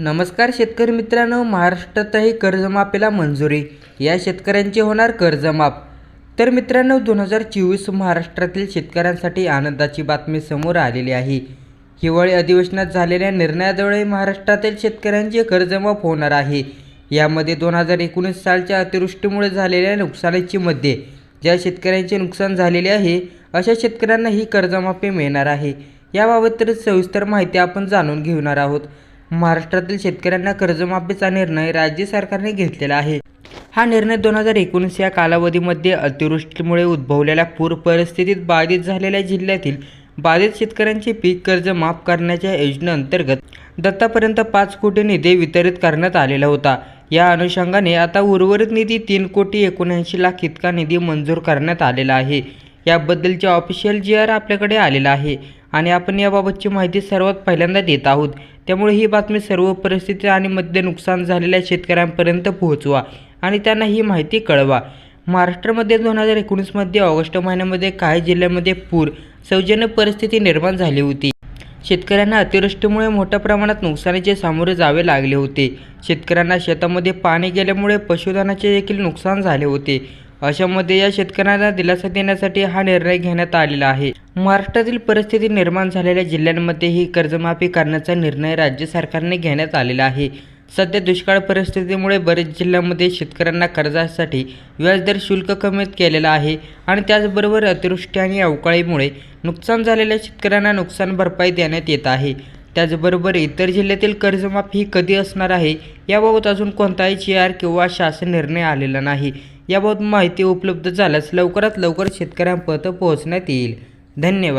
नमस्कार शेतकरी मित्रांनो महाराष्ट्रातही कर्जमाफीला मंजुरी. या शेतकऱ्यांचे होणार कर्जमाफ. तर मित्रांनो दोन हजार चोवीस महाराष्ट्रातील शेतकऱ्यांसाठी आनंदाची बातमी समोर आलेली आहे. हिवाळी अधिवेशनात झालेल्या निर्णयाद्वारे महाराष्ट्रातील शेतकऱ्यांचे कर्जमाफ होणार आहे. यामध्ये दोन हजार एकोणीस सालच्या अतिवृष्टीमुळे झालेल्या नुकसानीची मध्ये ज्या शेतकऱ्यांचे नुकसान झालेले आहे अशा शेतकऱ्यांना ही कर्जमाफी मिळणार आहे. याबाबत तर सविस्तर माहिती आपण जाणून घेणार आहोत. महाराष्ट्रातील शेतकऱ्यांना कर्जमाफीचा निर्णय राज्य सरकारने घेतलेला आहे. हा निर्णय दोन हजार एकोणीस या कालावधीमध्ये अतिवृष्टीमुळे उद्भवलेल्या पूर परिस्थितीत बाधित झालेल्या जिल्ह्यातील बाधित शेतकऱ्यांचे पीक कर्ज माफ करण्याच्या योजनेअंतर्गत दत्तापर्यंत पाच कोटी निधी वितरित करण्यात आलेला होता. या अनुषंगाने आता उर्वरित निधी तीन कोटी एकोणऐंशी लाख इतका निधी मंजूर करण्यात आलेला आहे. याबद्दलचे ऑफिशियल जी आर आपल्याकडे आलेला आहे आणि आपण याबाबतची माहिती सर्वात पहिल्यांदा देत आहोत. त्यामुळे ही बातमी सर्व परिस्थिती आणि मध्य नुकसान झालेल्या शेतकऱ्यांपर्यंत पोहोचवा आणि त्यांना ही माहिती कळवा. महाराष्ट्रामध्ये दोन हजार एकोणीसमध्ये ऑगस्ट महिन्यामध्ये काही जिल्ह्यांमध्ये पूर सौजन्य परिस्थिती निर्माण झाली होती. शेतकऱ्यांना अतिवृष्टीमुळे मोठ्या प्रमाणात नुकसानीचे सामोरे जावे लागले होते. शेतकऱ्यांना शेतामध्ये पाणी गेल्यामुळे पशुधनाचे देखील नुकसान झाले होते. अशामध्ये या शेतकऱ्यांना दिलासा देण्यासाठी हा निर्णय घेण्यात आलेला आहे. महाराष्ट्रातील परिस्थिती निर्माण झालेल्या जिल्ह्यांमध्ये ही कर्जमाफी करण्याचा निर्णय राज्य सरकारने घेण्यात आलेला आहे. सध्या दुष्काळ परिस्थितीमुळे बरेच जिल्ह्यांमध्ये शेतकऱ्यांना कर्जासाठी व्याजदर शुल्क कमी केलेला आहे आणि त्याचबरोबर अतिवृष्टी आणि अवकाळीमुळे नुकसान झालेल्या शेतकऱ्यांना नुकसान भरपाई देण्यात येत आहे. त्याचबरोबर इतर जिल्ह्यातील कर्जमाफी कधी असणार आहे याबाबत अजून कोणताही जी आर किंवा शासन निर्णय आलेला नाही. याबाबत माहिती उपलब्ध झाल्यास लवकरात लवकर शेतकऱ्यांपर्यंत पोहोचण्यात येईल. धन्यवाद.